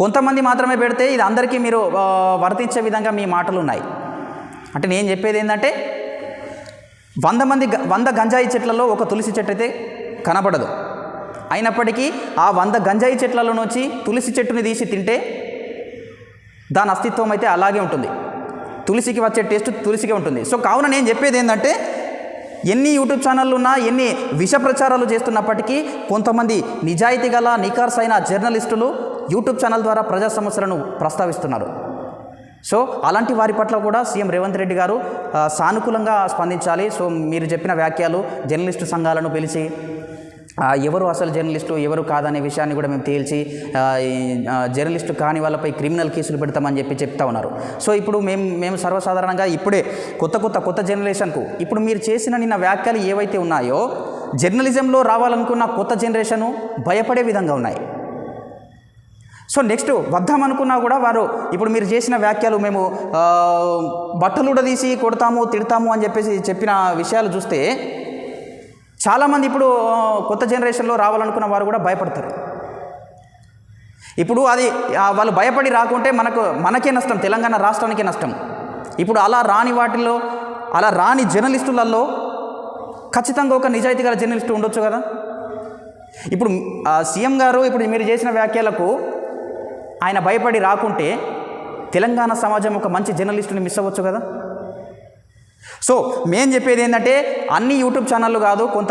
కొంతమంది మాత్రమే పెడితే ఇది అందరికీ మీరు వర్తించే విధంగా మీ మాటలు ఉన్నాయి అంటే నేను చెప్పేది ఏంటంటే వంద మంది గ- వంద గంజాయి చెట్లలో ఒక తులసి చెట్టు అయితే కనపడదు అయినప్పటికీ ఆ వంద గంజాయి చెట్లలో నుంచి తులసి చెట్టుని తీసి తింటే దాని అస్తిత్వం అయితే అలాగే ఉంటుంది. తులసికి వచ్చే టేస్ట్ తులసికే ఉంటుంది. సో కావున నేను చెప్పేది ఏంటంటే ఎన్ని యూట్యూబ్ ఛానళ్ళు ఉన్నా ఎన్ని విష ప్రచారాలు చేస్తున్నప్పటికీ కొంతమంది నిజాయితీ గల నికార్సైన జర్నలిస్టులు యూట్యూబ్ ఛానల్ ద్వారా ప్రజా సమస్యలను ప్రస్తావిస్తున్నారు. సో అలాంటి వారి పట్ల కూడా సీఎం రేవంత్ రెడ్డి గారు సానుకూలంగా స్పందించాలి. సో మీరు చెప్పిన వ్యాఖ్యలు జర్నలిస్టు సంఘాలను పిలిచి ఎవరు అసలు జర్నలిస్టు ఎవరు కాదనే విషయాన్ని కూడా మేము తేల్చి జర్నలిస్టు కాని వాళ్ళపై క్రిమినల్ కేసులు పెడతామని చెప్పి చెప్తా ఉన్నారు. సో ఇప్పుడు మేము మేము సర్వసాధారణంగా ఇప్పుడే కొత్త కొత్త కొత్త జనరేషన్కు ఇప్పుడు మీరు చేసిన నిన్న వ్యాఖ్యలు ఏవైతే ఉన్నాయో జర్నలిజంలో రావాలనుకున్న కొత్త జనరేషను భయపడే విధంగా ఉన్నాయి. సో నెక్స్ట్ వద్దామనుకున్నా కూడా వారు ఇప్పుడు మీరు చేసిన వ్యాఖ్యలు మేము బట్టలు కూడా తీసి కొడతాము తిడతాము అని చెప్పేసి చెప్పిన విషయాలు చూస్తే చాలామంది ఇప్పుడు కొత్త జనరేషన్లో రావాలనుకున్న వారు కూడా భయపడతారు. ఇప్పుడు అది వాళ్ళు భయపడి రాకుంటే మనకు మనకే నష్టం తెలంగాణ రాష్ట్రానికే నష్టం. ఇప్పుడు అలా రాని వాటిల్లో అలా రాని జర్నలిస్టులలో ఖచ్చితంగా ఒక నిజాయితీ గల జర్నలిస్టు ఉండొచ్చు కదా? ఇప్పుడు సీఎం గారు ఇప్పుడు మీరు చేసిన వ్యాఖ్యలకు ఆయన భయపడి రాకుంటే తెలంగాణ సమాజం ఒక మంచి జర్నలిస్టుని మిస్ అవ్వచ్చు కదా? సో మేం చెప్పేది ఏంటంటే అన్ని యూట్యూబ్ ఛానళ్ళు కాదు కొంత